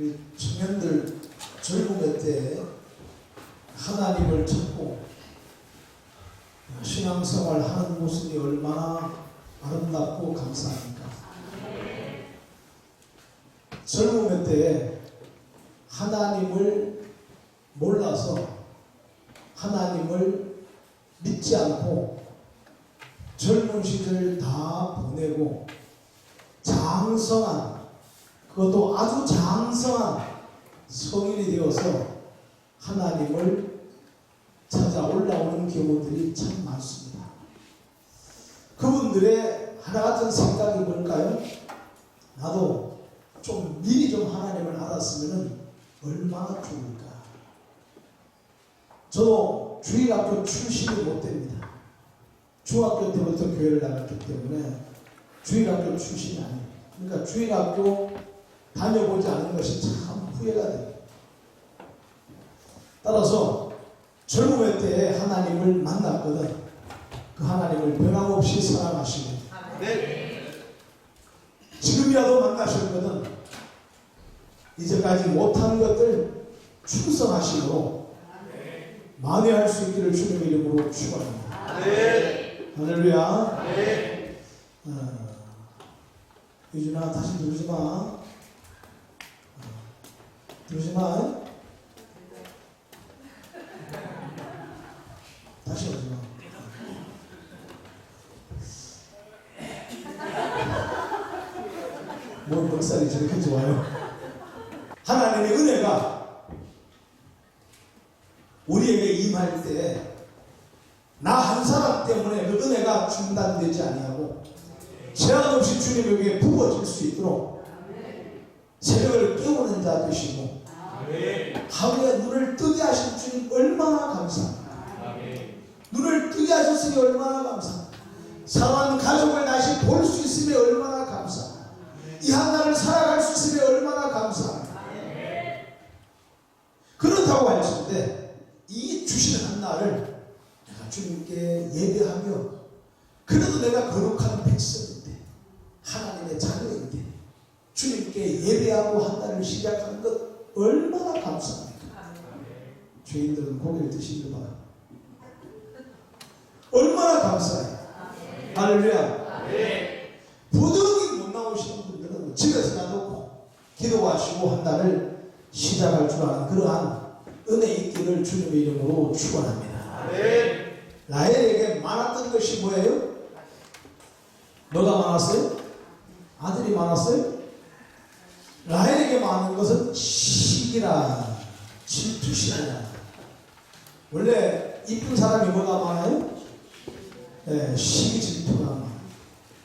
그 청년들 젊음의 때 하나님을 찾고 신앙생활 하는 모습이 얼마나 아름답고 감사합니까? 젊음의 때에 하나님을 몰라서 하나님을 믿지 않고 젊은 시절 다 보내고 장성한 그것도 아주 장성한 성인이 되어서 하나님을 찾아 올라오는 경우들이 참 많습니다. 그분들의 하나 같은 생각이 뭘까요? 나도 좀 미리 좀 하나님을 알았으면 얼마나 좋을까. 저도 주일 학교 출신이 못 됩니다. 중학교 때부터 교회를 나갔기 때문에 주일 학교 출신이 아니에요. 그러니까 주일 학교 다녀보지 않은 것이 참 후회가 돼요. 따라서 젊음의 때에 하나님을 만났거든 그 하나님을 변함없이 사랑하시고 지금이라도 만나셨거든 이제까지 못한 것들 충성하시고 만회할 수 있기를 주님의 이름으로 축원합니다. 할렐루야. 어, 유준아 다시 누르지 마. 마. 다시 오지 마. 뭐 목살이 저렇게 좋아요? 하나님의 은혜가 우리에게 임할 때 나 한 사람 때문에 그 은혜가 중단되지 아니하고 제한 없이 주님에게 부어질 수 있도록 새벽을 깨우는 자 되시고 하루에 눈을 뜨게 하신 주님 얼마나 감사합니다. 눈을 뜨게 하셨으니 얼마나 감사합니다. 사랑하는 가족을 다시 볼 수 있음에 얼마나 감사합니다. 이 하나를 살아갈 수 있음에 얼마나 감사합니다. 그렇다고 하실 때이 주신 한날을 내가 주님께 예배하며 그래도 내가 거룩한 백성인데 하나님의 자녀인데 주님께 예배하고 한날을 시작하는 것 얼마나 감사합니까? 죄인들은 고개를 드시길 바랍니다. 얼마나 감사해요. 할렐루야. 부득이 못 나오시는 분들은 집에서 놔두고 기도하시고 한 달을 시작할 줄 아는 그러한 은혜 있기를 주님의 이름으로 축원합니다. 라헬에게 많았던 것이 뭐예요? 너가 많았어요? 아들이 많았어요? 라헬에게 많은 것은 시기라 질투시라 원래 이쁜 사람이 뭐가 많아요? 네, 시기 질투가 많아요.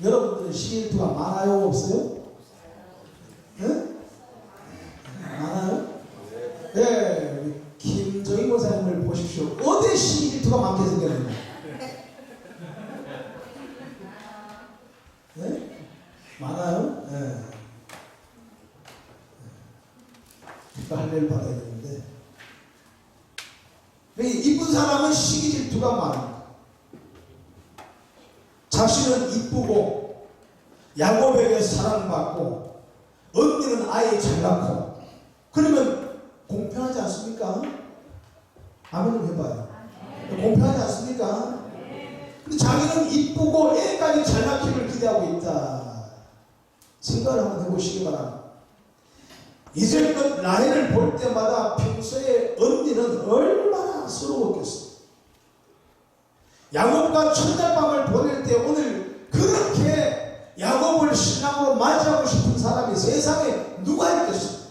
여러분들은 시기 질투가 많아요? 없어요? 네? 많아요? 네, 김정희 목사님을 보십시오. 어디 시기 질투가 많게 생겼는가? 네? 많아요? 네. 네. 할례를 받아야 되는데. 이쁜 사람은 시기 질투가 많아요. 자신은 이쁘고 야곱에게 사랑받고 언니는 아예 잘났고 그러면 공평하지 않습니까? 아멘 해봐요. 공평하지 않습니까? 근데 자기는 이쁘고 애까지 잘 낳기를 기대하고 있다. 생각을 한번 해보시기 바랍니다. 이제껏 라헬을 볼 때마다 평소에 언니는 얼마나 서러웠겠어. 야곱과 첫날밤을 보낼 때 오늘 그렇게 야곱을 신랑으로 맞이하고 싶은 사람이 세상에 누가 있겠어?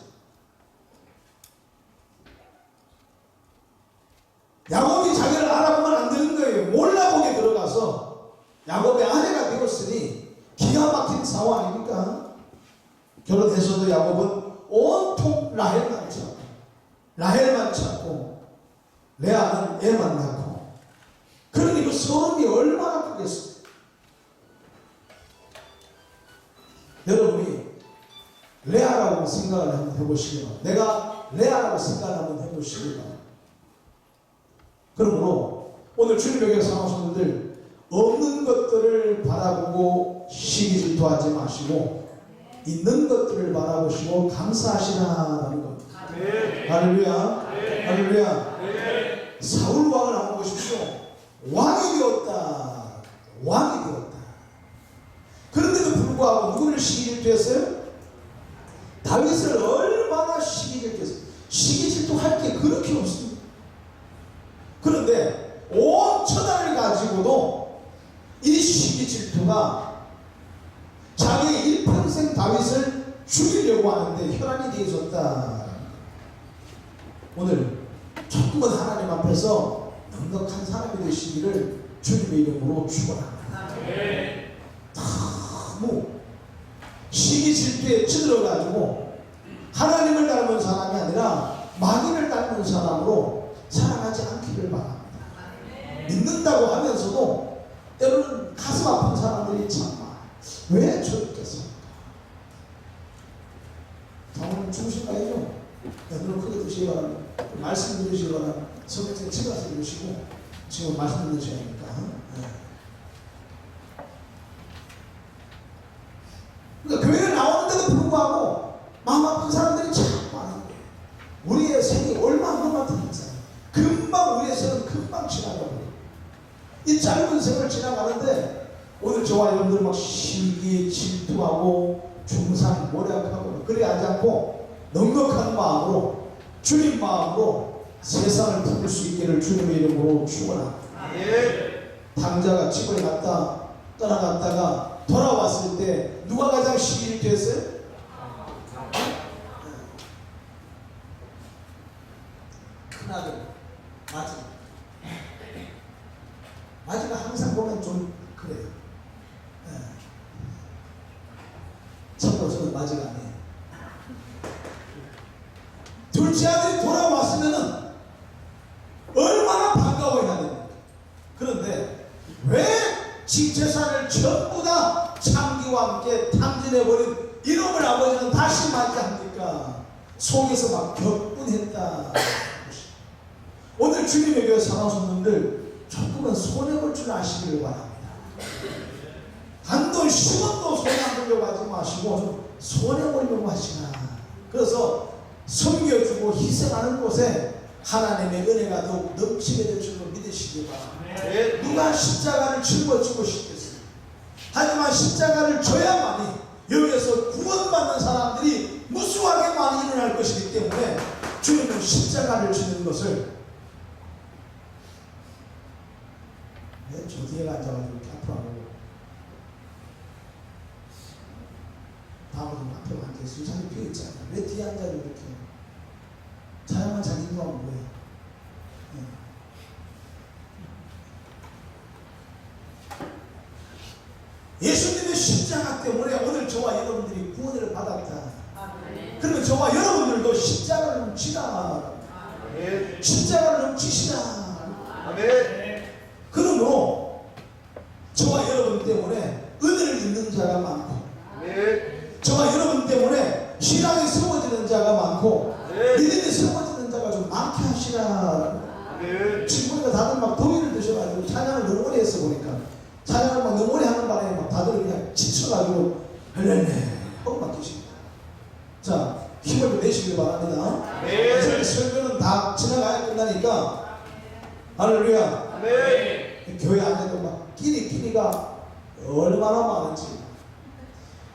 야곱이 자기를 알아보면 안 되는 거예요. 몰라보게 들어가서 야곱의 아내가 되었으니 기가 막힌 상황 아닙니까? 결혼해서도 야곱은 온통 라헬만 찾고 라헬만 찾고 레아는 애만 낳고 그러니 그 소름이 얼마나 크겠어요. 여러분이 레아라고 생각을 한번 해보시기 바랍니다. 내가 레아라고 생각을 한번 해보시기 바랍니다. 그러므로 오늘 주님에게 사랑하시는 분들 없는 것들을 바라보고 시기 질투하지 마시고 있는 것들을 바라보시고 감사하시라는 겁니다. 할렐루야. 할렐루야. 사울 왕을 한번 보십시오. 왕이 되었다. 왕이 되었다. 그런데도 불구하고 누구를 시기 질투했어요? 다윗을 얼마나 시기 질투했어요. 시기 질투할 게 그렇게 없습니다. 그런데 온 천하를 가지고도 이 시기 질투가 자기의 일평생 다윗을 죽이려고 하는데 혈안이 되어 있었다. 오늘 조금은 하나님 앞에서 넉넉한 사람이 되시기를 주님의 이름으로 축원합니다. 너무 시기 질투에 찌들어가지고 하나님을 닮은 사람이 아니라 마귀를 닮은 사람으로 살아가지 않기를 바랍니다. 믿는다고 하면서도 때로는 가슴 아픈 사람들이 참 많아요. 왜 저렇게 살까? 오늘 중심가이죠? 네, 눈을 크게 뜨시기 바랍니다. 말씀 바랍니다. 성경책 집에서 들으시고 지금 말씀 듣는 시간이니까. 네. 그러니까 교회에 나오는데도 불구하고 마음 아픈 사람들이 참 많은 거예요. 우리의 생이 얼마 안 남았던 인생. 금방 우리의 생은 금방 지나가버려요. 이 짧은 생을 지나가는데 오늘 저와 여러분들 막 시기 질투하고 중상 모략하고 그래 하지 않고 넉넉한 마음으로 주님 마음으로 세상을 부를 수 있기를 주님의 이름으로 축원합니다. 당자가 집을 갔다 떠나갔다가 돌아왔을 때 누가 가장 시기를 됐어요? 큰아들 마지 마지가 항상 보면 좀 그래요 예. 참고로 저는 마지가 아니에요 둘째 아들이 돌아왔으면은 얼마나 반가워해야 됩니까? 그런데 왜 직재산을 전부 다 창기와 함께 탕진해버린 이놈을 아버지는 다시 맞이합니까? 속에서 막 격분했다. 오늘 주님의 교회 사랑하셨는들 조금은 손해볼 줄 아시기를 바랍니다. 한돈 10원도 손해 안 보려고 하지 마시고 좀 손해보려고 하시나. 그래서 섬겨주고 희생하는 곳에 하나님의 은혜가 더욱 넘치게 될 줄로 믿으시기 바랍니다. 누가 십자가를 짊어지고 싶겠어요? 하지만 십자가를 져야만이 여기에서 구원받는 사람들이 무수하게 많이 일어날 것이기 때문에 주님은 십자가를 지는 것을 왜저 뒤에 앉아가지고 이렇게 앞으로 안 오고 다음은 앞에 앉아있어요 자기 비어 있잖아요 왜 뒤에 앉아서 이렇게 자야만 자기 인도하면 뭐예요 예. 예수님의 십자가 때문에 오늘 저와 여러분들이 구원을 받았다. 그러면 저와 여러분들도 십자가를 지라. 십자가를 좀 지시라. 그러므로 저와 여러분 때문에 은혜를 입는 자가 많고 저와 여러분 때문에 신앙이 세워지는 자가 많고 믿음이 세워지는 자가 좀 많게 하시라. 지금 보니까 다들 막 더위를 드셔가지고 찬양을 너무 오래 했어 보니까 찬양을 막 너무 오래 하는 바람에 막 다들 그냥 지쳐가지고 헐레네 하고 막 계십니다. 자 힘을 좀 내시길 바랍니다. 네. 어차피 설교는 다 지나가야 끝나니까 할렐루야. 교회 안에도 막 끼리끼리가 얼마나 많은지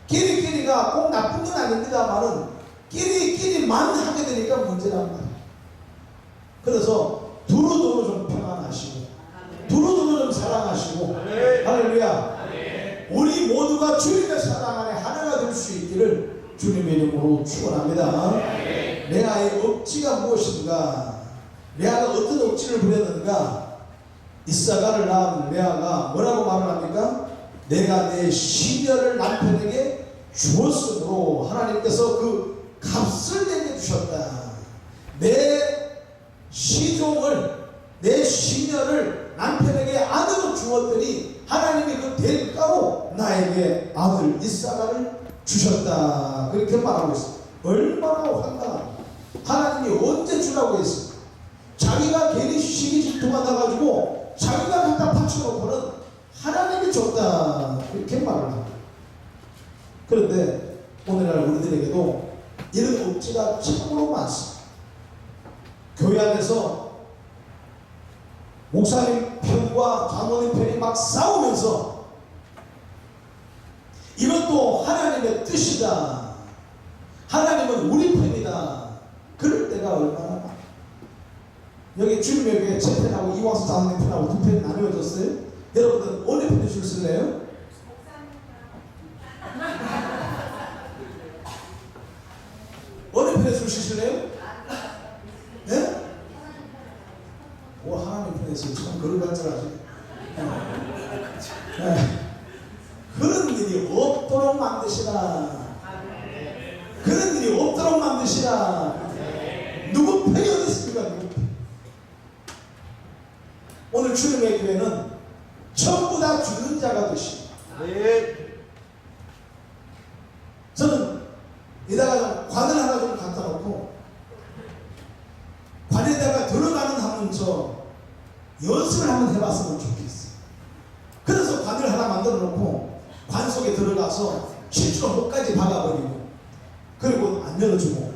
끼리끼리가 꼭 나쁜 건 아닙니다만은 끼리끼리만 하게 되니까 문제란 말이에요. 그래서 두루두루 좀 평안하시고 두루두루 좀 사랑하시고 할렐루야 우리 모두가 주님의 사랑 안에 하나가 될 수 있기를 주님의 이름으로 축원합니다. 레아의 억지가 무엇인가? 레아가 어떤 억지를 부렸는가? 이사가를 낳은 레아가 뭐라고 말을 합니까? 내가 내 시녀를 남편에게 주었으므로 하나님께서 그 값을 내게 주셨다. 내 시종을 내 시녀를 남편에게 아들로 주었더니 하나님이 그 대가로 나에게 아들 이사가를 주셨다. 그렇게 말하고 있어 얼마나 황당한 하나님이 언제 주라고 했어 자기가 괜히 시기 질투가 나가지고 자기가 갖다 바쳐놓고는 하나님이 줬다. 이렇게 말을 합니다 그런데 오늘날 우리들에게도 이런 억지가 참으로 많습니다. 교회 안에서 목사님 편과 장로님 편이 막 싸우면서 이것도 하나님의 뜻이다. 하나님은 우리 편이다. 그럴 때가 얼마나 많아. 여기 주님에게 제 편하고 이광수 장로님 편하고 두 편이 나누어졌어요. 여러분들 어느 편에 줄 쓸래요? 어느 편에 줄 쓰실래요? 네? 편에서 참 그런 간절하지. 네. 그런 일이 없도록 만드시라. 그런 일이 없도록 만드시라. 누구 편이 어디 있습니까? 누구 편? 오늘 주님의 교회는 전부 다 죽는 자가 되시. 저는 이다가 관을 하나 좀 갖다 놓고 관에다가 들어가는 한번 저 연습을 한번 해봤으면 좋겠어요. 그래서 관을 하나 만들어 놓고 관 속에 들어가서 실제로 목까지 박아버리고 그리고 안 열어주고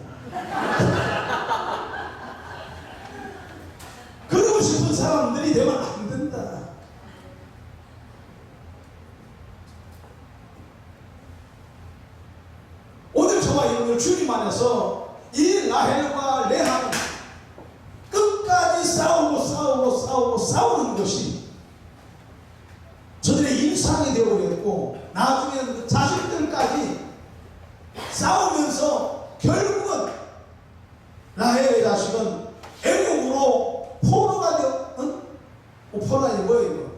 그러고 싶은 사람들이 되면 안 된다. 오늘 저와 여러분들 주님 안에서 이 라헬과 레하는 끝까지 싸우고 싸우고 싸우고 싸우는 것이 저들의 일상이 나중에는 그 자식들까지 싸우면서 결국은 라헬의 자식은 애국으로 포로가 되어 응? 어, 포로가 뭐예요 이거?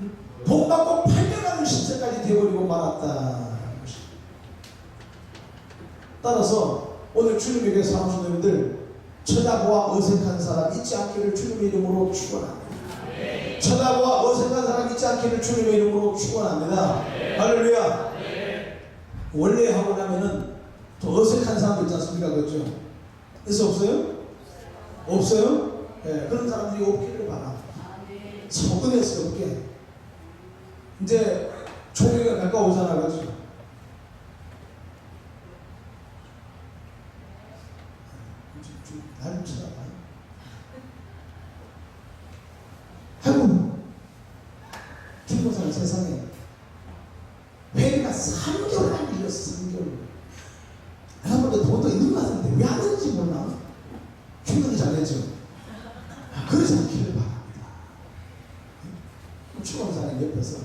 응? 돈 받고 팔려가는 시대까지 되어버리고 말았다 따라서 오늘 주님에게 사랑하는 여러분들 쳐다보아 어색한 사람 잊지 않기를 주님의 이름으로 축원합니다. 쳐다보아 어색한 사람 잊지 않기를 주님의 이름으로 축원합니다. 할렐루야. 원래 하고 나면은 더 어색한 사람도 있지 않습니까? 그렇죠? 있어 없어요? 없어요? 예, 그런 사람들이 없기를 바랍니다. 서근해스럽게 이제 초경에 가까우잖아, 그렇죠? 나를 쳐다봐. 아이고, 김고사는 세상에 회비가 3개월 안 밀렸어, 3개월. 내가 볼때 돈도 있는 것 같은데 왜 안 되는지 몰라. 충분히 잘했죠. 아, 그러지 않기를 바랍니다. 추원사는 옆에서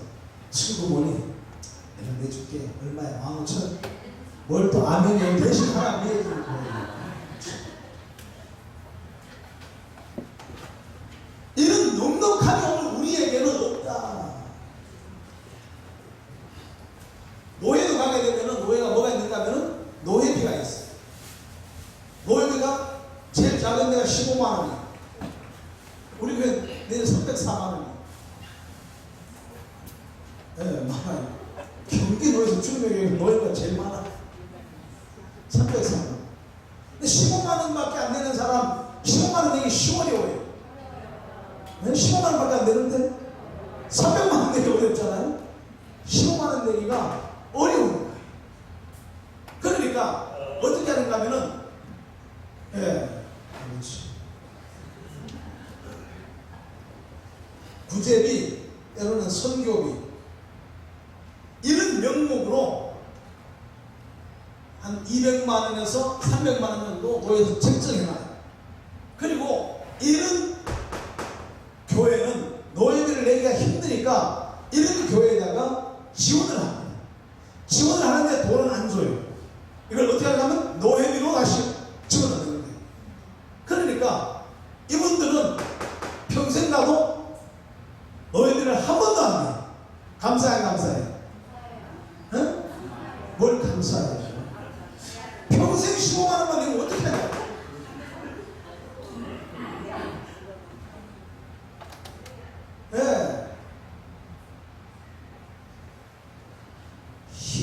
친구 뭐니? 내가 내줄게. 얼마야? 만 오천. 뭘 또 아멘이 대신 하나 내줄 거예요. 이런 넉넉함이 오늘 우리에게는 없다. 노예도 가게 되면은 노예가 뭐가 있는가 하면은 노예비가 있어. 노예비가 제일 작은 데가 15만 원이야. 우리 교회 내년 304만 원이야. 예, 네, 많아요. 경기 노예에서 주님에게 노예가 제일 많아. 304만 원. 근데 15만 원밖에 안 되는 사람 15만 원 내기 쉬워요. 15만 원밖에 안 되는데 300만 원 내기 어렵잖아요. 15만 원 내기가 어려운 거예요. 그러니까 어떻게 하는가 하면은 예, 그렇지. 구제비 때로는 선교비 이런 명목으로 한 200만 원에서 300만 원 정도 노예에서 책정해놔요. 그리고 이런 교회는 노예비를 내기가 힘드니까 이런 교회에다가 지원을 합니다. 지원을 하는데 돈은 안 줘요. 이걸 어떻게 하냐면 노예비로 다시 집어넣는 거예요. 그러니까 이분들은 평생 가도 노예비를 한 번도 안 내요. 감사해, 감사해. 응? 뭘 감사해? 평생 15만 원만 내면 어떻게 하냐? 예.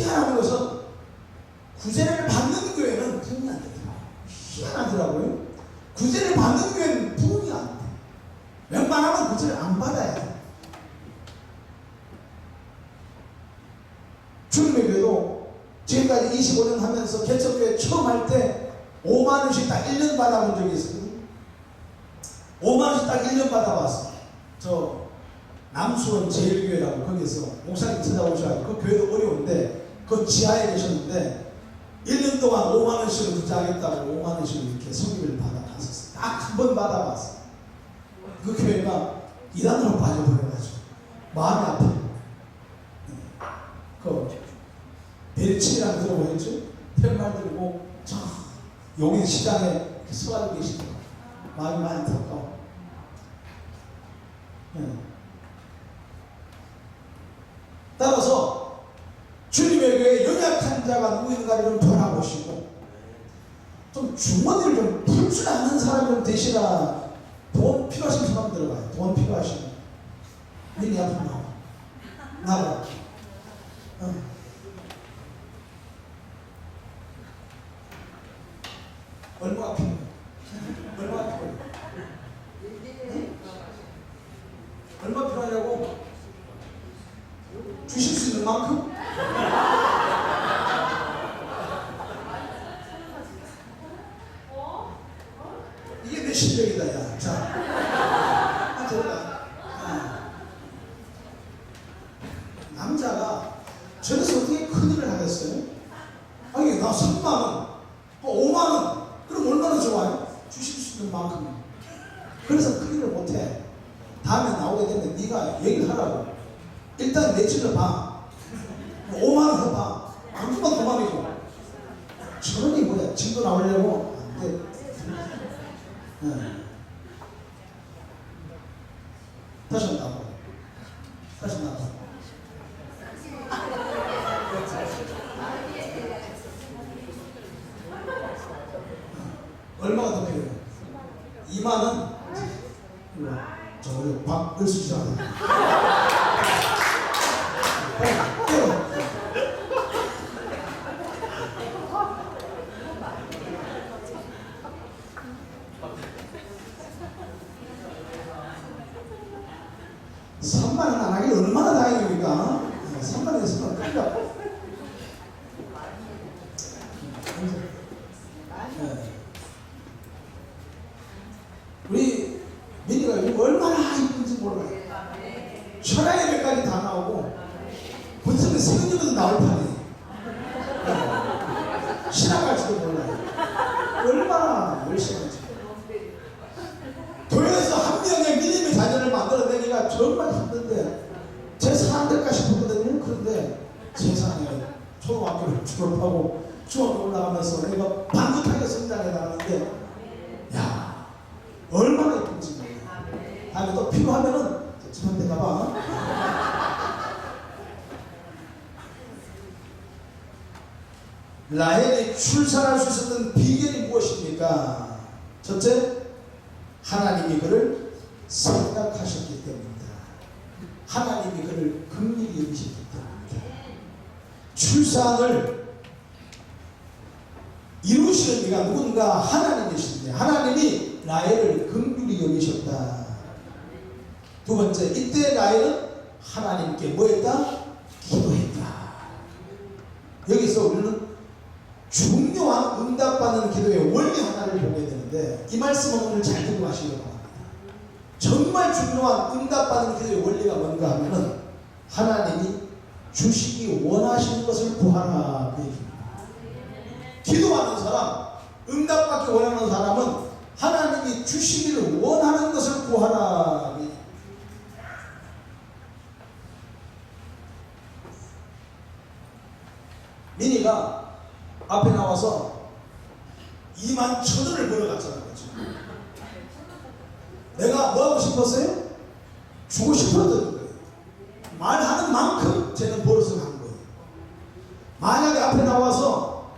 희한한 것은 구제를 받는 교회는 부흥이 안 되더라고요. 희한하더라고요. 구제를 받는 교회는 부흥이 안 돼. 웬만하면 구제를 안 받아야 돼. 주님의 교회도 지금까지 25년 하면서 개척교회 처음 할 때 5만 원씩 딱 1년 받아본 적이 있거든요. 5만 원씩 딱 1년 받아봤어. 저 남수원 제일교회라고 거기서 목사님 찾아오셔가지고 그 교회도 어려운데 그 지하에 계셨는데 1년 동안 5만 원씩을 투자하겠다고 5만 원씩을 이렇게 성기를 받아봤었어요. 딱 한 번 받아봤어. 그 교회가 이단으로 빠져버려가지고 마음이 아파요. 그 벨치라는 들어보셨죠? 팻말 들고 저 용인 시장에 서가지고 계시더라고요. 마음이 많이 안타까워. 예. 따라서 교회 연약한 자가 누구인가를 좀 돌아보시고 좀 주머니를 좀 풀 줄 아는 사람이 좀 되시라 돈 필요하신 사람 들어가요. 돈 필요하시면 민이 앞으로 나와. 나가. 나올 판이에요. 네. 신학 갈지도 몰라요. 얼마나 열심히 하지. 교회에서 한 명의 믿음의 자녀를 만들어내기가 정말 힘든데 제 사람들까 싶었거든요. 그런데 세상에 초등학교를 졸업하고 중학교 올라가면서 내가 반듯하게 성장해 나가는데 야 얼마나 예쁜지 몰라요. 다음에 또 필요하면은 집한테 가봐. 라헬이 출산할 수 있었던 비결이 무엇입니까? 첫째, 하나님이 그를 생각하셨기 때문이다. 하나님이 그를 긍휼히 여기셨기 때문이다. 출산을 이루시는 이가 누군가 하나님이신데 하나님이 라헬을 긍휼히 여기셨다. 두 번째, 이때 라헬은 하나님께 뭐했다? 여기서 우리는 중요한 원리 하나를 보게 되는데 이 말씀은 오늘 잘 듣고 가시기 바랍니다. 정말 중요한 응답받는 기도의 원리가 뭔가 하면은 하나님이 주시기 원하시는 것을 구하라 그 얘기입니다. 기도하는 사람, 응답받기 원하는 사람은 하나님이 주시기를 원하는 것을 구하라. 민이가 앞에 나와서 2만 천 원을 벌어갔잖아. 그죠? 내가 뭐 하고 싶었어요? 주고 싶었던 거예요. 말하는 만큼 쟤는 벌어서 간 거예요. 만약에 앞에 나와서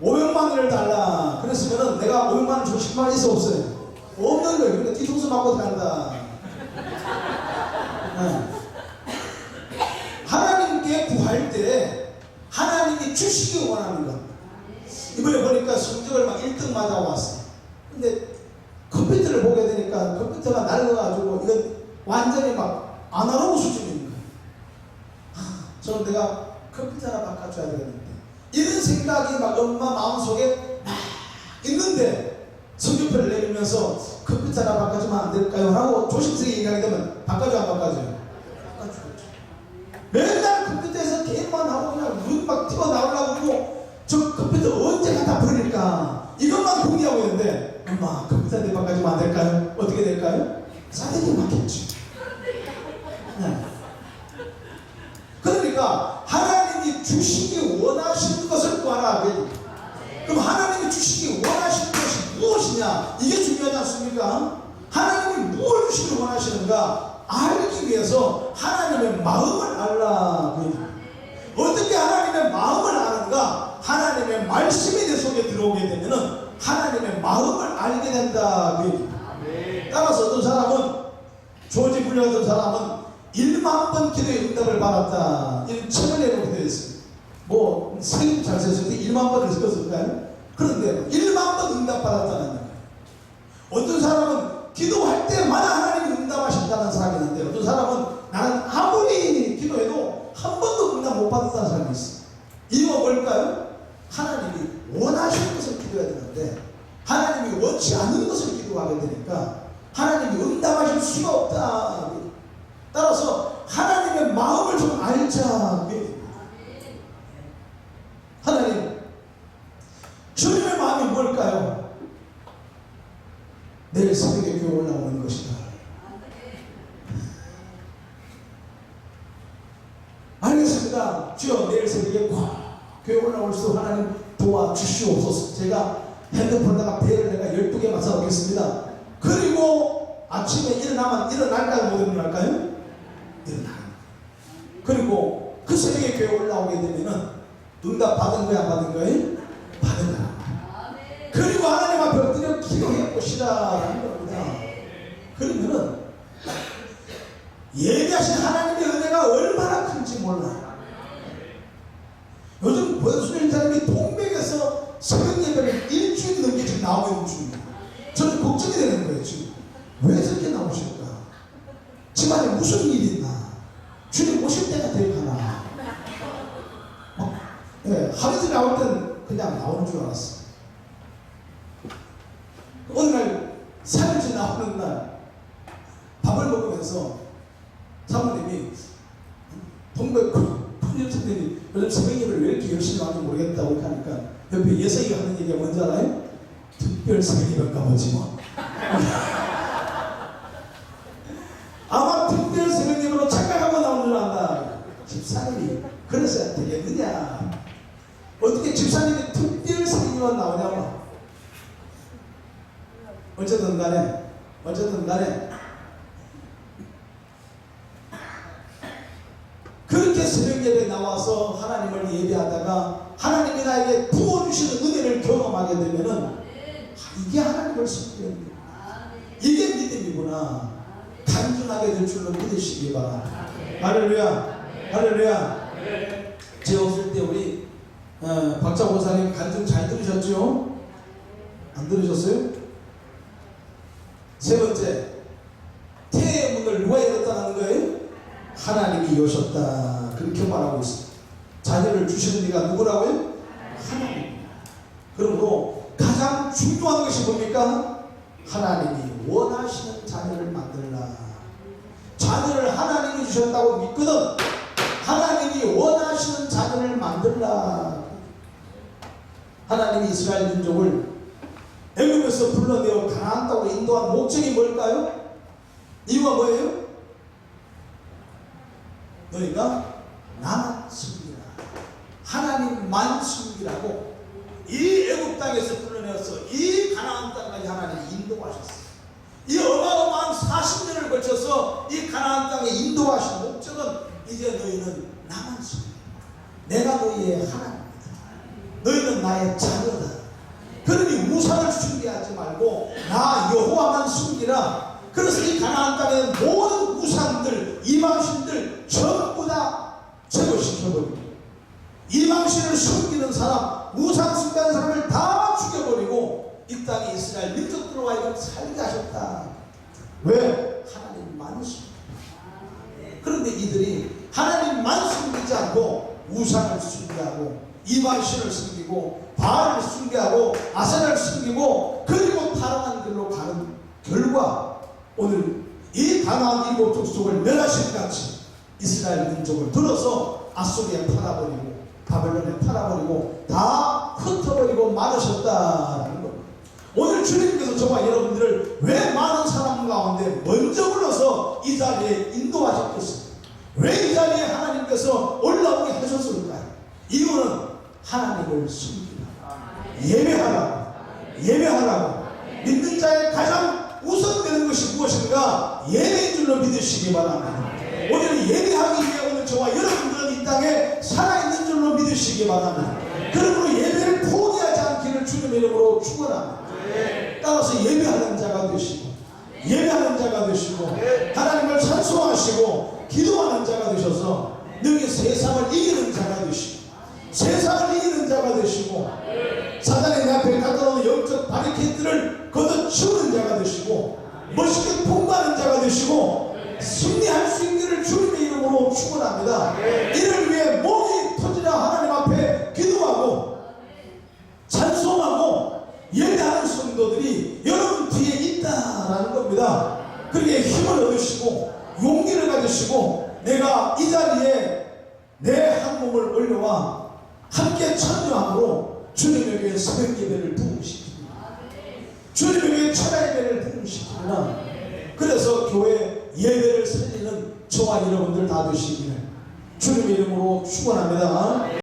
500만 원을 달라. 그랬으면은 내가 500만 원 주고 싶은 말 있어 없어요? 없는 거예요. 그러니까 뒤통수 맞고 간다. 네. 하나님께 구할 때 하나님이 주시기 원하는 것. 이번에 보니까 1등 맞아왔어. 근데 컴퓨터를 보게 되니까 컴퓨터가 낡아가지고 이건 완전히 막 아날로그 수준인 거예요. 하, 저는 내가 컴퓨터 하나 바꿔줘야 되겠는데. 이런 생각이 막 엄마 마음속에 막 있는데 성적표를 내리면서 컴퓨터 하나 바꿔주면 안 될까요? 하고 조심스레 얘기하게 되면 바꿔줘 안 바꿔줘요? 바꿔주죠. 맨날 컴퓨터에서 게임만 하고 그냥 눈막 튀어나오려고 저 컴퓨터 언제 갖다 버릴까 이것만 궁리하고 있는데 엄마 컴퓨터 내 바꿔주면 안 될까요? 어떻게 될까요? 싸대기 맞겠지 네. 그러니까 하나님이 주시기 원하시는 것을 구하라 그럼 하나님이 주시기 원하시는 것이 무엇이냐 이게 중요하지 않습니까? 하나님이 무엇을 주시기 원하시는가 알기 위해서 하나님의 마음을 알라 그. 어떻게 하나님의 마음을 아는가 하나님의 말씀이 내 속에 들어오게 되면은 하나님의 마음을 알게 된다 그. 따라서 어떤 사람은 조지 불려던 사람은 1만 번 기도의 응답을 받았다. 이 책을 내놓게 되어 있습니다. 뭐 생일 잘 썼을 때 1만 번을 썼을까요? 그런데 1만 번 응답받았다는 거예요. 어떤 사람은 기도할 때마다 하나님이 응답하신다는 사람이 있는데 어떤 사람은 나는 아무리 기도해도 한 번도 응답 못 받았다는 사람이 있어요. 이유가 뭘까요? 하나님이 원하시는 것을 기도해야 되는데 하나님이 원치 않는 것을 기도하게 되니까 하나님이 응답하실 수가 없다. 따라서 하나님의 마음을 좀 알자. 하나님, 주님의 마음이 뭘까요? 내일 새벽에 교회 올라오는 것이다. 알겠습니다. 주여 내일 새벽에 꽉 교회 올라올 수 하나님 도와주시옵소서. 제가 핸드폰에다가 배를 내가 12개 맞아 오겠습니다. 그리고 아침에 일어나면 일어날까요? 못 일어날까요? 일어나. 그리고 그 새벽에 교회 올라오게 되면은 응답 받은 거야, 안 받은 거예요? 받은 거야. 그리고 하나님 앞에 엎드려 기도해 겁니다. 그러면은 예비하신 하나님의 은혜가 얼마나 큰지 몰라. 요 즘 권순일 사람이 동백에서 새벽 예배를 일주일 넘게 지금 나오고 있는 중입니다. 저는 걱정이 되는 거예요, 지금. 왜 저렇게 나오실까? 집안에 무슨 일이 있나? 주님 오실 때가 되가나? 어? 예, 하루 종일 나올 땐 그냥 나오는 줄 알았어. 어느 날, 사일째 나오는 날, 밥을 먹으면서 사모님이 동백 요즘 새벽 예배를 왜 이렇게 열심히 하는지 모르겠다고 하니까 옆에 예석이가 하는 얘기가 뭔지 알아요? 특별 새벽 예배인가 보지 뭐. 아마 특별 새벽 예배로 착각하고 나오는 줄 안다. 집사님이 그래서 되겠느냐? 어떻게 집사님이 특별 새벽 예배만 나오냐고. 어쨌든 간에 어쨌든 간에 그렇게 새벽 예배 나와서 하나님을 예배하다가 하나님이 나에게 부어주시는 은혜를 경험하게 되면은 아, 이게 하나님을 섬기는. 이게 믿음이구나. 단순하게 될 줄로 믿으시기 바랍니다. 할렐루야. 할렐루야. 제 없을 때 우리 어, 박자 고사님 간증 잘 들으셨죠? 안 들으셨어요? 세 번째, 태의 문을 누가 열었다는 거예요? 하나님이 여셨다. 그렇게 말하고 있습니다. 자녀를 주시는 이가 누구라고요? 하나님. 그러므로 가장 중요한 것이 뭡니까? 하나님이 원하시는 자녀를 만들라. 자녀를 하나님이 주셨다고 믿거든. 하나님이 원하시는 자녀를 만들라. 하나님이 이스라엘 민족을 애굽에서 불러내어 가나안 땅으로 인도한 목적이 뭘까요? 이유가 뭐예요? 너희가 숨기라. 하나님만 숨기라고 이 애굽 땅에서 불러내어서 이 가나안 땅까지 하나님이 인도하셨어요. 이 어마어마한 40년을 거쳐서 이 가나안 땅에 인도하신 목적은 이제 너희는 나만 숨기라. 내가 너희의 하나님이다. 너희는 나의 자녀다. 그러니 우상을 숭배하지 말고 나 여호와만 숨기라. 그래서 이 가나안 땅에 모든 우상들, 이방신들 전부 다 제거시켜버리고 이방신을 숨기는 사람, 우상 숭배하는 사람을 다 죽여버리고 이 땅에 이스라엘 민족들과 이걸 살게 하셨다. 왜? 하나님만 숨겨. 그런데 이들이 하나님만 숨기지 않고 우상을 숭배하고 이발신을 숨기고 바알을 숨기하고 아세를 숨기고 그리고 타락한 길로 가는 결과 오늘 이 가나안 일곱 족속을 멸하실 같이 이스라엘 민족을 들어서 아수리에 팔아버리고 바벨론에 팔아버리고 다 흩어버리고 말으셨다라는 겁니다. 오늘 주님께서 저와 여러분들을 왜 많은 사람 가운데 먼저 불러서 이 자리에 인도하셨겠습니까? 왜 이 자리에 하나님께서 올라오게 하셨을까요? 이유는 하나님을 숨기라. 예배하라. 예배하라고. 믿는 자의 가장 우선되는 것이 무엇인가? 예배인 줄로 믿으시기 바랍니다. 오늘 예배하기 위해 오늘 저와 여러분들은 이 땅에 살아있는 줄로 믿으시기 바랍니다. 그러므로 예배를 포기하지 않기를 주님의 이름으로 축원합니다. 따라서 예배하는 자가 되시고 예배하는 자가 되시고 하나님을 찬송하시고 기도하는 자가 되셔서 능히 세상을 이기는 자가 되시고 세상을 이기는 자가 되시고 사단의 내 앞에 갖다 놓은 영적 바리케이트를 걷어치우는 자가 되시고 멋있게 통과하는 자가 되시고 승리할 수 있기를 주님의 이름으로 축원합니다. 이를 위해 몸이 터지라 하나님 앞에 기도하고 찬송하고 예배하는 성도들이 여러분 뒤에 있다라는 겁니다. 그렇게 힘을 얻으시고 용기를 가지시고 내가 이 자리에 내 한 몸을 올려와 함께 참여함으로 주님에게 새벽 예배를 부으시킵니다. 주님에게 천하 예배를 부으시키구나. 그래서 교회 예배를 살리는 저와 여러분들 다 되시기를 주님의 이름으로 축원합니다.